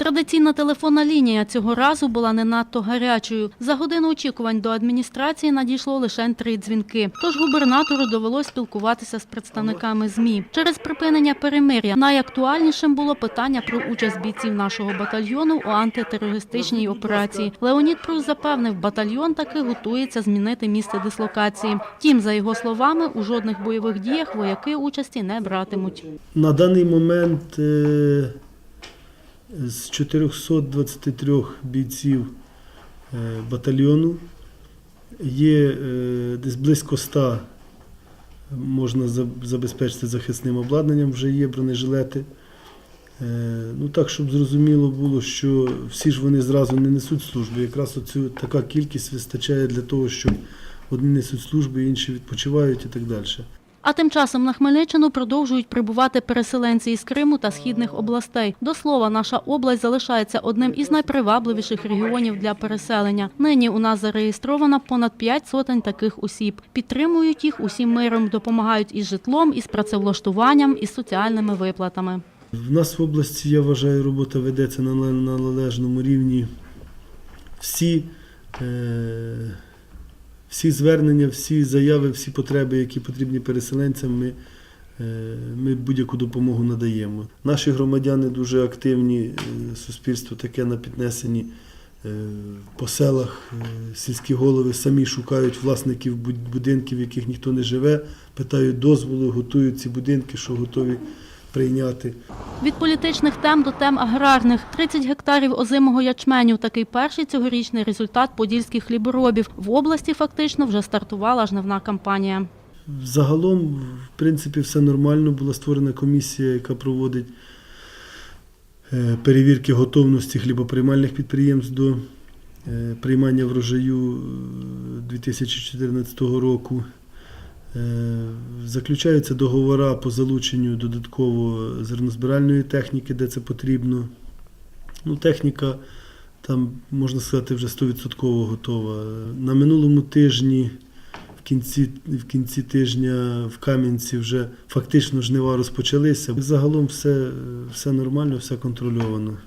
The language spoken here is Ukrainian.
Традиційна телефонна лінія цього разу була не надто гарячою. За годину очікувань до адміністрації надійшло лише три дзвінки. Тож губернатору довелось спілкуватися з представниками ЗМІ. Через припинення перемир'я найактуальнішим було питання про участь бійців нашого батальйону у антитерористичній операції. Леонід Прус запевнив, батальйон таки готується змінити місце дислокації. Втім, за його словами, у жодних бойових діях вояки участі не братимуть. На даний момент е, з 423 бійців е, батальйону є е, десь близько 100 можна забезпечити захисним обладнанням, вже є бронежилети. Е, Ну так, щоб зрозуміло було, що всі ж вони зразу не несуть служби. Якраз оцю така кількість вистачає для того, щоб одні несуть служби, інші відпочивають і так далі. А тим часом на Хмельниччину продовжують прибувати переселенці із Криму та східних областей. До слова, наша область залишається одним із найпривабливіших регіонів для переселення. Нині у нас зареєстровано понад 5 сотень таких осіб. Підтримують їх усім миром, допомагають із житлом, із працевлаштуванням, із соціальними виплатами. В нас в області, я вважаю, робота ведеться на належному рівні. Всі, е, всі звернення, всі заяви, всі потреби, які потрібні переселенцям, ми, е, ми будь-яку допомогу надаємо. Наші громадяни дуже активні, е, суспільство таке на піднесенні. Е, По селах сільські голови самі шукають власників будинків, в яких ніхто не живе, питають дозволу, готують ці будинки, що готові прийняти. Від політичних тем до тем аграрних. 30 гектарів озимого ячменю. Такий перший цьогорічний результат подільських хліборобів. В області фактично вже стартувала жнивна кампанія. Загалом, в принципі, все нормально. Була створена комісія, яка проводить е, перевірки готовності хлібоприймальних підприємств до е, приймання врожаю е, 2014 року. Е, Заключаються договори по залученню додатково зернозбиральної техніки, де це потрібно. Ну, техніка там, можна сказати, вже 100% готова. На минулому тижні в кінці, в кінці тижня в Кам'янці вже фактично жнива розпочалися. Загалом все, все нормально, все контрольовано.